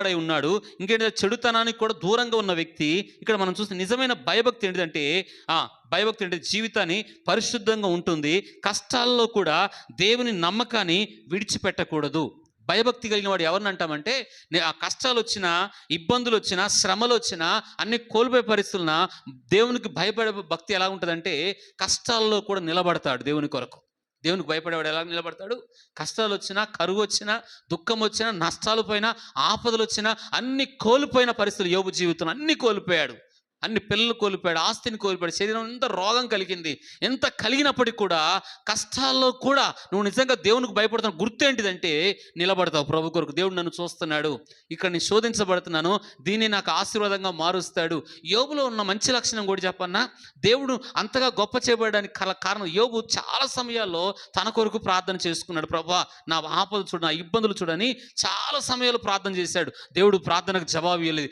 వాడై ఉన్నాడు. ఇంకేంటంటే చెడుతనానికి కూడా దూరంగా ఉన్న వ్యక్తి. ఇక్కడ మనం చూస్తే నిజమైన భయభక్తి ఏంటిదంటే ఆ భయభక్తి అంటే జీవితాన్ని పరిశుద్ధంగా ఉంటుంది. కష్టాల్లో కూడా దేవుని నమ్మకాన్ని విడిచిపెట్టకూడదు. భయభక్తి కలిగిన వాడు ఎవరిని అంటామంటే ఆ కష్టాలు వచ్చినా ఇబ్బందులు వచ్చినా శ్రమలు వచ్చినా అన్ని కోల్పోయే పరిస్థితులన దేవునికి భయపడే భక్తి ఎలా ఉంటుందంటే కష్టాల్లో కూడా నిలబడతాడు దేవుని కొరకు. దేవునికి భయపడేవాడు ఎలా నిలబడతాడు? కష్టాలు వచ్చినా కరువు వచ్చినా దుఃఖం వచ్చినా నష్టాలు పోయినా ఆపదలు వచ్చినా అన్ని కోల్పోయిన పరిస్థితులు యోగు జీవితం అన్ని కోల్పోయాడు. అన్ని పిల్లలు కోల్పోయాడు ఆస్తిని కోల్పోయాడు శరీరం ఎంత రోగం కలిగింది. ఎంత కలిగినప్పటికీ కూడా కష్టాల్లో కూడా నువ్వు నిజంగా దేవునికి భయపడుతున్న గుర్తు ఏంటిదంటే నిలబడతావు ప్రభు కొరకు. దేవుడు నన్ను చూస్తున్నాడు. ఇక్కడ నేను శోధించబడుతున్నాను. దీన్ని నాకు ఆశీర్వాదంగా మారుస్తాడు. యోబులో ఉన్న మంచి లక్షణం కూడా చెప్పన్నా దేవుడు అంతగా గొప్ప చేయబడడానికి కల కారణం యోబు చాలా సమయాల్లో తన కొరకు ప్రార్థన చేసుకున్నాడు. ప్రభా నా ఆపద చూడు నా ఇబ్బందులు చూడని చాలా సమయాలు ప్రార్థన చేశాడు. దేవుడు ప్రార్థనకు జవాబు ఇవ్వలేదు.